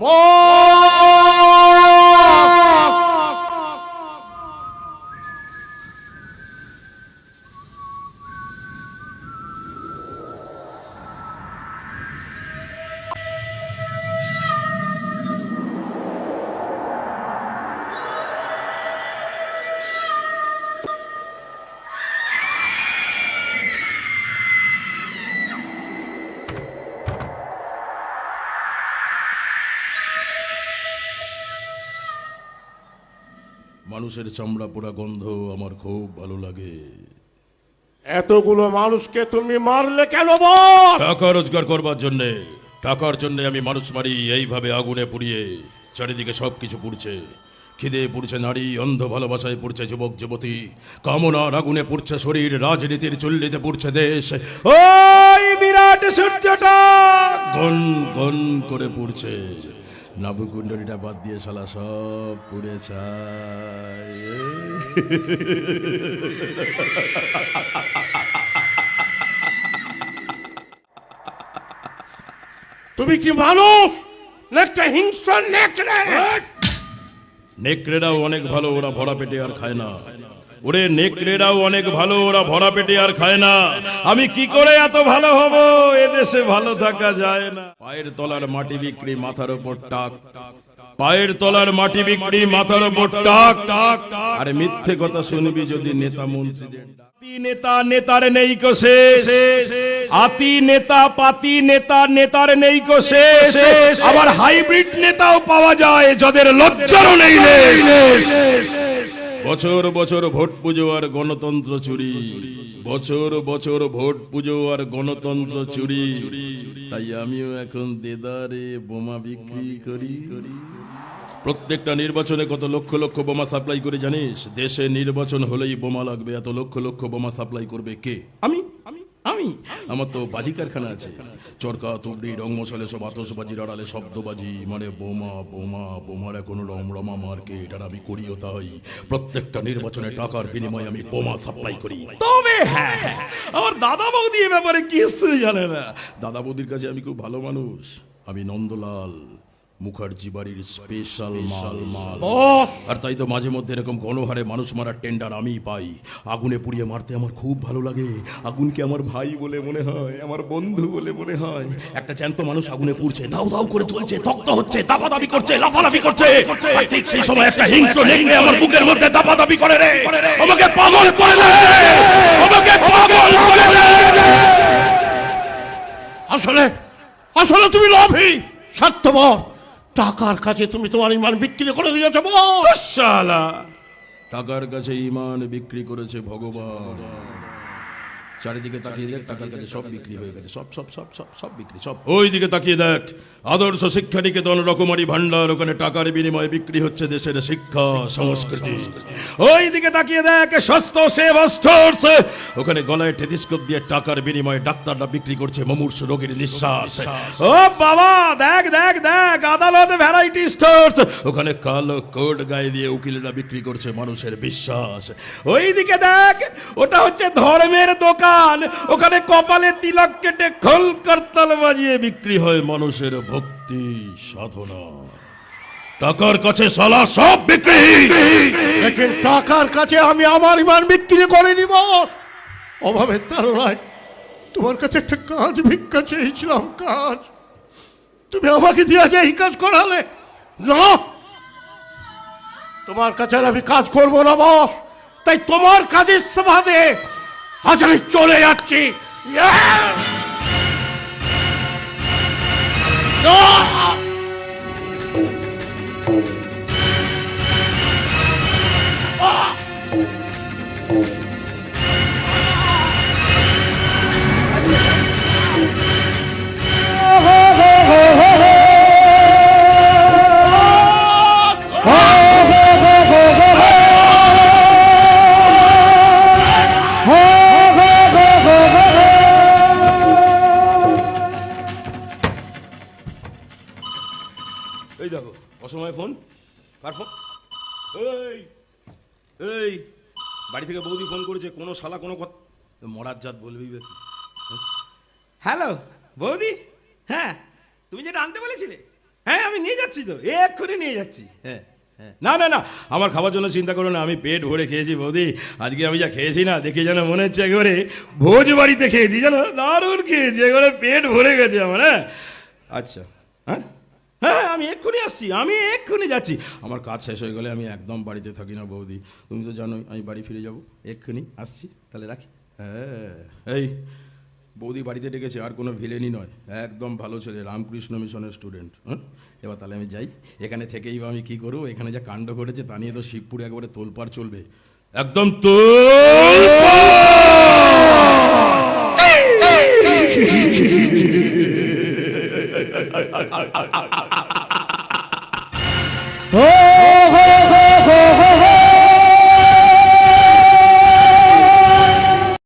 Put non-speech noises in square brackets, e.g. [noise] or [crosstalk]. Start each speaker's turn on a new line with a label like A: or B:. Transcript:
A: more মানুষের চামড়া পোড়া গন্ধ আমার খুব ভালো লাগে।
B: এতগুলো মানুষকে তুমি মারলে কেন বস?
A: টাকা রোজগার করবার জন্যে টাকার জন্য আমি মানুষ মারি এইভাবে আগুনে পুড়িয়ে চারিদিকে সব কিছু পুড়ছে। খিদে পুড়ছে নারী অন্ধ ভালোবাসায় পুড়ছে যুবক যুবতী। কামনার আগুনে পুড়ছে শরীর রাজনীতির চুল্লিতে পুড়ছে দেশ। ওই বিরাট সূর্যটা গন গন করে পুড়ছে। নাভুকুণ্ডলীটা বাদ দিয়ে শালা সব পুড়ে ছাই
B: তুমি কি মানুষ? একটা হিংস্র নেকড়ে!
A: নেকড়েরাও অনেক ভালো ওরা ভরা পেটে আর খায় না। ওরে নেকড়েরাও অনেক ভালো, ওরা ভরা পেটে আর খায় না। আমি কি করে এত ভালো হব? এদেশে ভালো থাকা যায় না। পায়ের তলার মাটি বিক্রি মাথার উপর টাক। পায়ের তলার মাটি বিক্রি মাথার উপর টাক। টাক আরে মিথ্যে কথা শুনবি যদি নেতা মন্ত্রীদের। নেতা নেতার নেই কোষে আতি নেতা পাতি নেতা নেতার নেই কোষে আবার হাইব্রিড নেতাও পাওয়া যায়, যাদের লজ্জারও নেই লেশ। বছর বছর ভোট পুজো আর গণতন্ত্র চুরি। বছর বছর ভোট পুজো আর গণতন্ত্র চুরি। তাই আমিও এখন দেদারে বোমা বিক্রি করি। প্রত্যেকটা নির্বাচনে কত লক্ষ লক্ষ বোমা সাপ্লাই করে জানিস? দেশে নির্বাচন হলেই বোমা লাগবে। এত লক্ষ লক্ষ বোমা সাপ্লাই করবে কে? আমি? আমি আমি? আমার তো বাজি কারখানা আছে। চরকা তুবড়ি রং মশালে সব আতসবাজির আড়ালে শব্দবাজি। মানে বোমা বোমা বোমার এখন রমরমা মার্কেট আর আমি করিও তাই। প্রত্যেকটা নির্বাচনে টাকার বিনিময়ে আমি বোমা সাপ্লাই করি। তবে হ্যাঁ হ্যাঁ, আমার দাদা বৌদি এ ব্যাপারে কিছু জানে না। দাদা বৌদির কাছে আমি খুব ভালো মানুষ। আমি নন্দলাল। মুখার্জি বাড়ির স্পেশাল মাল। মাল আর তাই তো মাঝে মধ্যে এরকম গণহারে মানুষ মারার টেন্ডার আমিই পাই। আগুনে পুড়িয়ে মারতে আমার খুব ভালো লাগে। আগুনকে আমার ভাই বলে মনে হয় আমার বন্ধু বলে মনে হয়। একটা জ্যান্ত মানুষ আগুনে পুড়ছে দাউ দাউ করে চলছে তক্ত হচ্ছে দাপাদাপি করছে লাফালাফি করছে। আর ঠিক সেই সময় একটা হিংস্র নেকড়ে আমার বুকের মধ্যে দাপাদাপি করে রে। আমাকে পাগল করে দে আমাকে পাগল করে দে
B: আসলে আসলে তুমি লোভী স্বার্থপর। টাকার কাছে তুমি তোমার ইমান বিক্রি করে দিয়েছ
A: টাকার কাছে ইমান বিক্রি করেছে ভগবান। চারিদিকে তাকিয়ে দেখ, টাকার কাছে সব বিক্রি হয়ে গেছে। সব সব সব সব সব বিক্রি, সব। ওই দিকে তাকিয়ে দেখ, আদর্শ রকমারি ভান্ডার ওখানে টাকার বিনিময়ে বিক্রি হচ্ছে দেশের শিক্ষা, সংস্কৃতি। ওই দিকে তাকিয়ে দেখ, স্বাস্থ্য সেবা ওখানে গলায় টেলিস্কোপ দিয়ে টাকার বিনিময়ে ডাক্তাররা বিক্রি করছে মমূর্ষ রোগীর নিঃশ্বাস। ও বাবা, দেখ দেখ দেখ। ভ্যারাইটি স্টোর্স ওখানে কালো গায়ে দিয়ে বিক্রি করছে মানুষের বিশ্বাস। ওইদিকে দেখ, ওটা হচ্ছে ধর্মের দোকান। ওখানে কপালে তিলক কেটে খোল করতাল বাজিয়ে বিক্রি হয় মানুষের ভক্তি সাধনা। টাকার কাছে সালা সব বিক্রি।
B: লেকিন টাকার কাছে আমি আমার ইমান বিক্রি করে নিব। অভাবের তারণায় তোমার কাছে একটা কাজ ভিক্ষা চেয়েছিলাম, কাজ। তুমি আমাকে দিয়ে যে এই কাজ করালে না। তোমার কাছে আমি কাজ করব না, বস। তাই তোমার কাজের দে আজ আমি চলে যাচ্ছি।
A: অসময় ফোন? কার ফোন? এই এই বাড়ি থেকে বৌদি ফোন করেছে কোনো শালা কোনো কথা মরার জাত বলবি বেশি
C: হ্যালো বৌদি? হ্যাঁ তুমি যেটা আনতে বলেছিলে?
A: হ্যাঁ আমি নিয়ে যাচ্ছি তো এক্ষুনি নিয়ে যাচ্ছি। হ্যাঁ হ্যাঁ। না না না আমার খাবার জন্য চিন্তা করো না আমি পেট ভরে খেয়েছি বৌদি আজকে আমি যা খেয়েছি না দেখে যেন মনে হচ্ছে একেবারে ভোজ বাড়িতে খেয়েছি জানো দারুণ খেয়েছি একেবারে পেট ভরে গেছে আমার হ্যাঁ। আচ্ছা। হ্যাঁ? হ্যাঁ আমি এক্ষুনি আসছি, আমি এক্ষুনি যাচ্ছি। আমার কাজ শেষ হয়ে গেলে আমি একদম বাড়িতে থাকি না বৌদি। তুমি তো জানোই, আমি বাড়ি ফিরে যাব। এক্ষুনি আসছি, তাহলে রাখি। হ্যাঁ এই বৌদি বাড়িতে ডেকেছে, আর কোনো ভিলেনই নয়। একদম ভালো ছেলে, রামকৃষ্ণ মিশনের স্টুডেন্ট হ্যাঁ এবার তাহলে আমি যাই। এখানে থেকেই বা আমি কি করব? এখানে যা কাণ্ড ঘটেছে, তা নিয়ে তো শিবপুরে একবারে তোলপাড় চলবে। একদম তোল [laughs] Oh!